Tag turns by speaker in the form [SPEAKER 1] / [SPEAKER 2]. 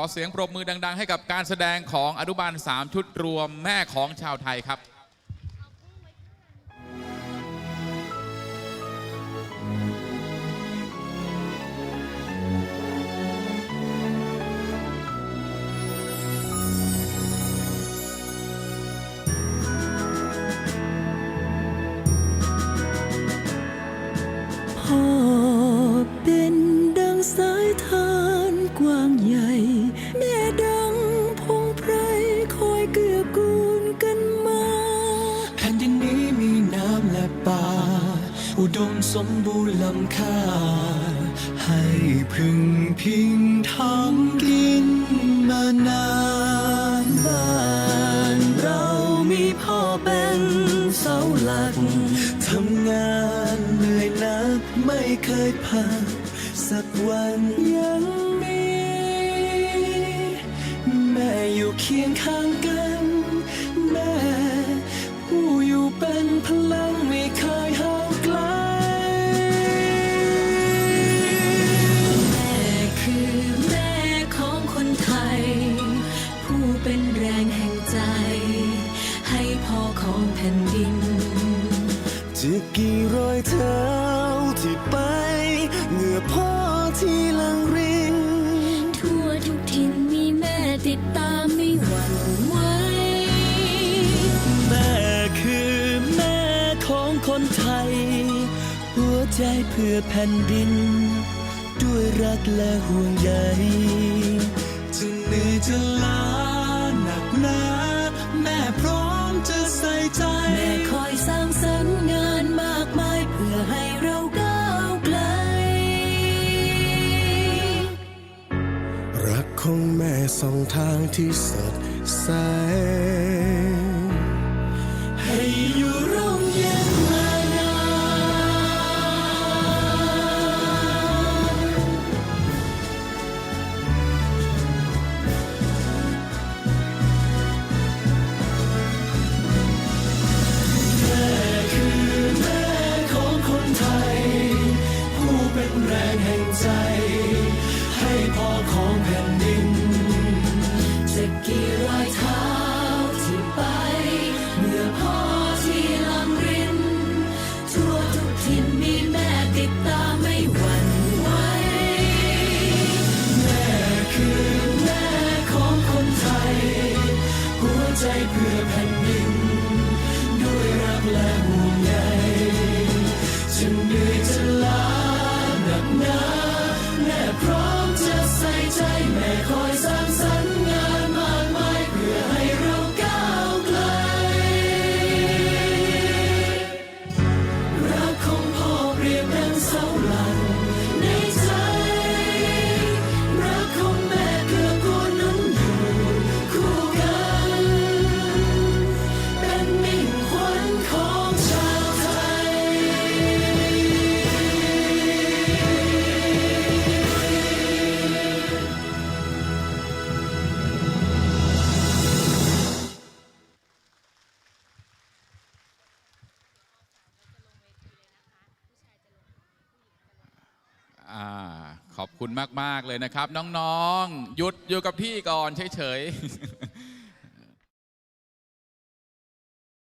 [SPEAKER 1] ขอเสียงปรบมือดัง ๆ ให้กับการแสดงของอนุบาล 3 ชุดรวมแม่ของชาวไทยครับ
[SPEAKER 2] อุดม
[SPEAKER 3] สมบูรณ์ล้ำค่า ให้พึ่งพิงทำกินมานาน
[SPEAKER 2] บ้านเรามีพ่อเป็นเสาหลัก
[SPEAKER 3] ทำงานเหนื่อยนักไม่เคยพักสักวันยังมี แม่อยู่เคียงข้าง
[SPEAKER 2] จะ
[SPEAKER 3] กี่รอยเท้าที่ไปเหงื่อพ่อที่ลังริน
[SPEAKER 2] ทั่วทุกถิ่นมีแม่ติดตามไม่หวั่นไหว
[SPEAKER 3] แม่คือแม่ของคนไทย หัวใจเพื่อแผ่นดิน ด้วยรักและห่วงใย ของแม่สองทางที่สดใสให้อยู่
[SPEAKER 1] คุณมาก ๆ เลยนะครับ น้อง ๆ หยุดอยู่กับที่ก่อนเฉย ๆ